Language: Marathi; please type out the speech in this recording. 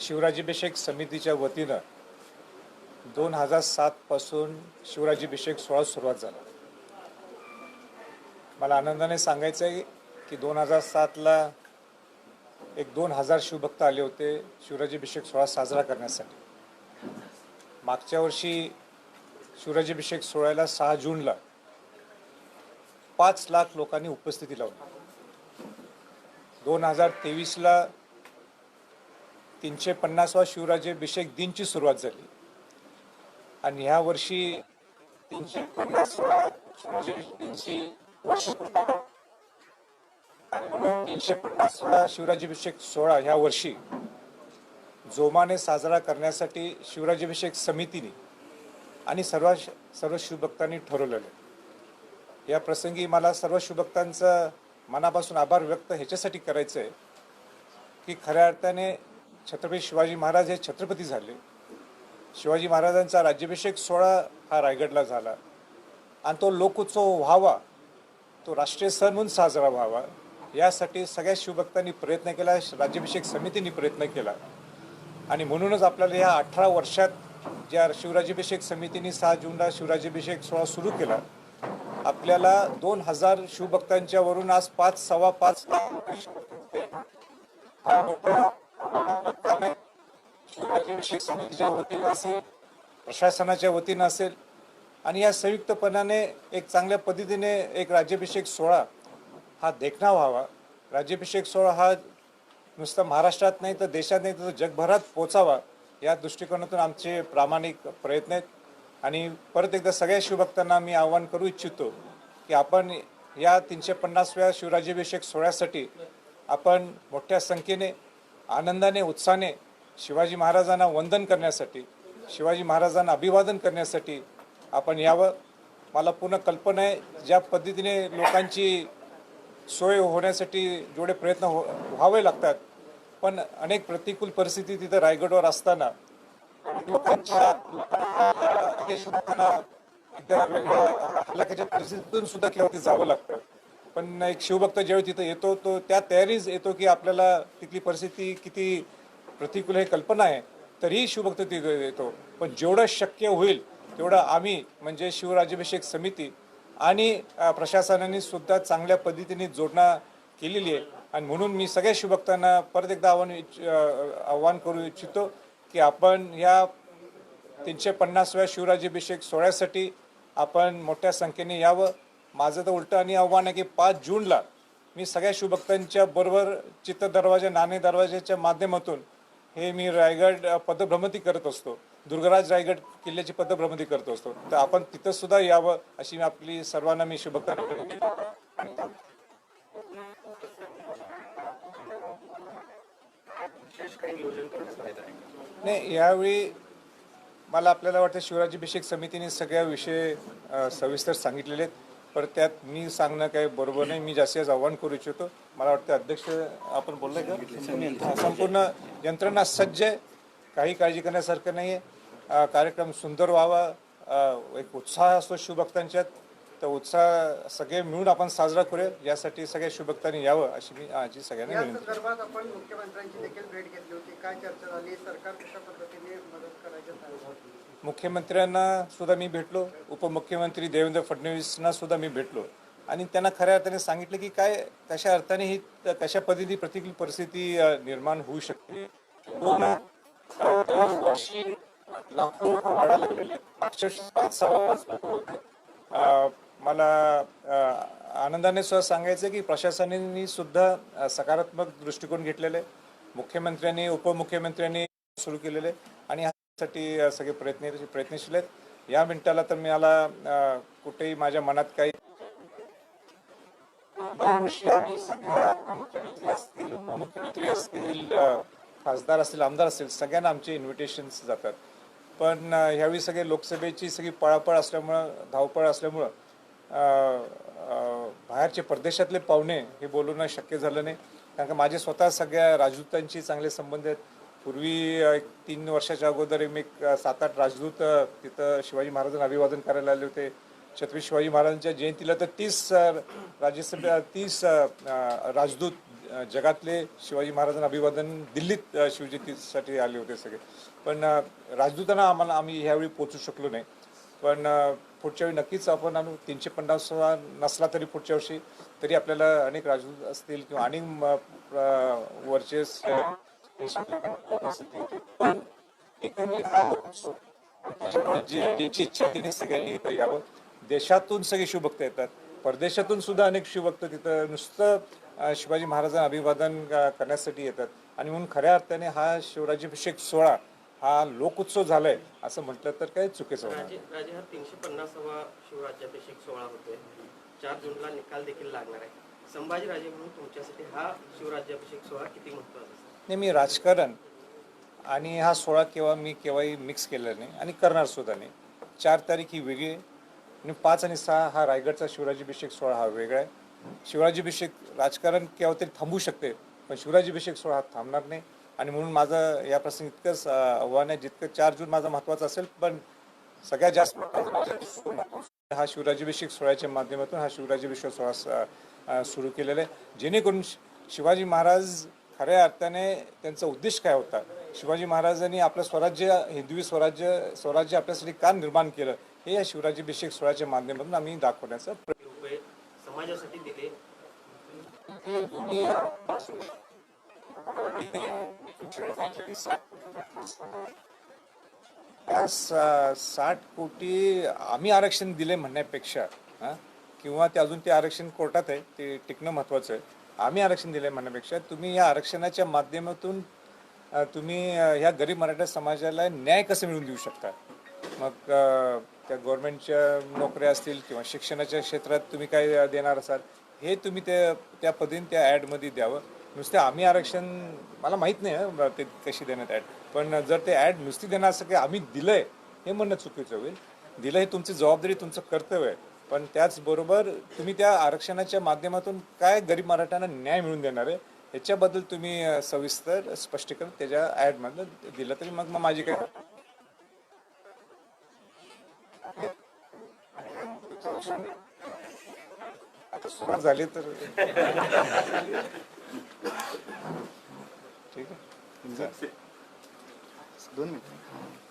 शिवराज्याभिषेक समितीच्या वतीनं दोन हजार सातपासून शिवराज्याभिषेक सोहळा सुरुवात झाला. मला आनंदाने सांगायचं आहे की दोन हजार सातला एक दोन हजार शिवभक्त आले होते शिवराज्याभिषेक सोहळा साजरा करण्यासाठी. मागच्या वर्षी शिवराज्याभिषेक सोहळ्याला सहा जूनला पाच लाख लोकांनी उपस्थिती लावली. दोन हजार तेवीसला तीनशे पन्नासवा शिवराज्याभिषेक दिनची सुरुवात झाली. आणि ह्या वर्षी तीनशे पन्नासवा तीनशे पन्नासवा शिवराज्याभिषेक सोहळा ह्या वर्षी जोमाने साजरा करण्यासाठी शिवराज्याभिषेक समितीने आणि सर्व सर्व शिवभक्तांनी ठरवलेलं या प्रसंगी मला सर्व शिवभक्तांचं मनापासून आभार व्यक्त ह्याच्यासाठी करायचं आहे की खऱ्या अर्थाने छत्रपती शिवाजी महाराज हे छत्रपती झाले. शिवाजी महाराजांचा राज्याभिषेक सोहळा हा रायगडला झाला. आणि तो लोकोत्सव व्हावा तो राष्ट्रीय सण म्हणून साजरा व्हावा यासाठी सगळ्या शिवभक्तांनी प्रयत्न केला राज्याभिषेक समितीने प्रयत्न केला. आणि म्हणूनच आपल्याला या अठरा वर्षात ज्या शिवराज्याभिषेक समितीने सहा जूनला शिवराज्याभिषेक सोहळा सुरू केला आपल्याला दोन हजार शिवभक्तांच्या वरून आज पाच सव्वा पाच समितीच्या वतीनं असेल प्रशासनाच्या वतीनं असेल. आणि या संयुक्तपणाने एक चांगल्या पद्धतीने एक राज्याभिषेक सोहळा हा देखणा व्हावा. राज्याभिषेक सोहळा हा नुसतं महाराष्ट्रात नाही तर देशात नाही तर जगभरात पोचावा या दृष्टिकोनातून आमचे प्रामाणिक प्रयत्न आहेत. आणि परत एकदा सगळ्या शिवभक्तांना मी आवाहन करू इच्छितो की आपण या तीनशे पन्नासव्या शिवराज्याभिषेक सोहळ्यासाठी आपण मोठ्या संख्येने आनंदाने उत्साहाने शिवाजी महाराजांना वंदन करण्यासाठी शिवाजी महाराजांना अभिवादन करण्यासाठी आपण यावं. मला पूर्ण कल्पना आहे ज्या पद्धतीने लोकांची सोय होण्यासाठी जेवढे प्रयत्न हो व्हावे लागतात पण अनेक प्रतिकूल परिस्थिती तिथं रायगडवर असताना लोकांच्या परिस्थितीतून सुद्धा केव्हा ते जावं लागतं. पण एक शिवभक्त ज्यावेळी तिथं येतो तो त्या तयारीच येतो की आपल्याला तिथली परिस्थिती किती प्रतिकूल हे कल्पना आहे तरीही शिवभक्त तिथे येतो. पण जेवढं शक्य होईल तेवढं आम्ही म्हणजे शिवराज्याभिषेक समिती आणि प्रशासनाने सुद्धा चांगल्या पद्धतीने जोडणा केलेली आहे. आणि म्हणून मी सगळ्या शिवभक्तांना परत एकदा आव्हान आव्हान करू इच्छितो की आपण या तीनशे पन्नासव्या शिवराज्याभिषेक सोहळ्यासाठी आपण मोठ्या संख्येने यावं. माझं तर उलटं आणि आव्हान आहे की पाच जूनला मी सगळ्या शिवभक्तांच्या बरोबर चित्त दरवाजा नाणे दरवाजाच्या माध्यमातून हे मी रायगड पदभ्रमती करत असतो. दुर्गराज रायगड किल्ल्याची पदभ्रमती करत असतो. तर आपण तिथं सुद्धा यावं अशी मी आपली सर्वांना मी शुभकामना नाही यावेळी मला आपल्याला वाटतं शिवराज्याभिषेक समितीने सगळ्या विषय सविस्तर सांगितलेले आहेत. पण त्यात मी सांगणं काही बरोबर नाही. मी जास्तीत आव्हान करू इच्छितो. मला वाटतं अध्यक्ष आपण बोललोय का? संपूर्ण यंत्रणा सज्ज आहे. काही काळजी करण्यासारखं नाही आहे कार्यक्रम सुंदर व्हावा. एक उत्साह असतो शिवभक्तांच्यात. तर उत्साह सगळे मिळून आपण साजरा करूया. यासाठी सगळ्या शिवभक्तांनी यावं अशी मी आजी सगळ्यांना या विनंती संदर्भात आपण मुख्यमंत्र्यांची देखील भेट घेतली होती. काय चर्चा झाली? सरकार कशा पद्धतीने मदत करायचं? मुख्यमंत्र्यांना सुद्धा मी भेटलो. उपमुख्यमंत्री देवेंद्र फडणवीसना सुद्धा मी भेटलो. आणि त्यांना खऱ्या अर्थाने सांगितलं की काय कशा अर्थाने ही कशा पद्धती प्रतिकूल परिस्थिती निर्माण होऊ शकते? दोन, मला आनंदाने सुद्धा सांगायचं की प्रशासनाने सुद्धा सकारात्मक दृष्टिकोन घेतलेले. मुख्यमंत्र्यांनी उपमुख्यमंत्र्यांनी सुरू केलेले आणि यासाठी सगळे प्रयत्न प्रयत्नशील आहेत. या मिनिटाला तर मी आला कुठेही माझ्या मनात काही मुख्यमंत्री असतील खासदार असतील आमदार असतील सगळ्यांना आमचे इन्व्हिटेशन्स जातात. पण ह्यावेळी सगळे लोकसभेची सगळी पळापळ असल्यामुळं धावपळ असल्यामुळं बाहेरचे परदेशातले पाहुणे हे बोलवणं शक्य झालं नाही. कारण का माझे स्वतः सगळ्या राजदूतांशी चांगले संबंध आहेत. पूर्वी एक तीन वर्षाच्या अगोदर मी एक सात आठ राजदूत तिथं शिवाजी महाराजांना अभिवादन करायला आले होते. छत्रपती शिवाजी महाराजांच्या जयंतीला तर तीस राज्यसभा तीस राजदूत जगातले शिवाजी महाराजांना अभिवादन दिल्लीत शिवजयंतीसाठी आले होते सगळे. पण राजदूतांना आम्हाला आम्ही ह्यावेळी पोचू शकलो नाही. पण पुढच्या वेळी नक्कीच आपण आणू. तीनशे पन्नास नसला तरी पुढच्या वर्षी तरी आपल्याला अनेक राजदूत असतील किंवा अनेक वरचे ज्यांची इच्छा तिने सगळ्यांनी इथं यावं देशातून सगळे शिवभक्त येतात. परदेशातून सुद्धा अनेक शिवभक्त तिथं नुसतं शिवाजी महाराजांना अभिवादन करण्यासाठी येतात. आणि म्हणून खऱ्या अर्थाने हा शिवराज्याभिषेक सोहळा हा लोकोत्सव झालाय असं म्हटलं तर काही चुकीचं होणार नाही. राजे राजे हा तीनशे पन्नासावा शिवराज्याभिषेक सोहळा होतोय. चार जूनला निकाल देखील लागणार आहे. संभाजीराजे म्हणून तुमच्यासाठी हा शिवराज्याभिषेक सोहळा किती महत्त्वाचा असेल नेहमी राजकारण आणि हा सोहळा केव्हा मी केव्हाही मिक्स केलेला नाही आणि करणार सुद्धा नाही. चार तारीख ही वेगळी आणि पाच आणि सहा हा रायगडचा शिवराज्याभिषेक सोहळा हा वेगळा आहे. शिवराज्याभिषेक राजकारण केव्हा तरी थांबू शकते पण शिवराज्याभिषेक सोहळा हा थांबणार नाही. आणि म्हणून माझं या प्रसंगी इतकंच आव्हान आहे जितकं चार जून माझा महत्त्वाचा असेल पण सगळ्यात जास्त हा शिवराज्याभिषेक सोहळ्याच्या माध्यमातून हा शिवराज्याभिषेक सोहळा सुरू केलेला आहे. जेणेकरून शि- शिवाजी महाराज खऱ्या अर्थाने त्यांचा उद्देश काय होता? शिवाजी महाराजांनी आपलं स्वराज्य हिंदवी स्वराज्य स्वराज्य आपल्यासाठी का निर्माण केलं? हे या शिवराज्याभिषेक सोहळ्याच्या माध्यमातून आम्ही दाखवण्याचा समाजासाठी दिले. साठ कोटी आम्ही आरक्षण दिले म्हणण्यापेक्षा किंवा ते अजून ते आरक्षण कोर्टात आहे ते टिकणं महत्वाचं आहे. आम्ही आरक्षण दिले म्हणण्यापेक्षा तुम्ही या आरक्षणाच्या माध्यमातून तुम्ही ह्या गरीब मराठा समाजाला न्याय कसं मिळवून देऊ शकता? मग त्या गव्हर्नमेंटच्या नोकऱ्या असतील किंवा शिक्षणाच्या क्षेत्रात तुम्ही काय देणार असाल हे तुम्ही त्या त्या पद्धतीने त्या ॲडमध्ये द्यावं. नुसते आम्ही आरक्षण मला माहीत नाही ते कशी देण्यात ॲड पण जर ते ॲड नुसती देणार असं की आम्ही दिलंय हे म्हणणं चुकीचं होईल. दिलं हे तुमची जबाबदारी तुमचं कर्तव्य आहे. पण त्याचबरोबर तुम्ही त्या आरक्षणाच्या माध्यमातून काय गरीब मराठ्यांना न्याय मिळून देणार आहे ह्याच्याबद्दल तुम्ही सविस्तर स्पष्टीकरण त्याच्या ॲडमधलं दिलं तरी मग मग माझी काय झाली तर दोन मिनिट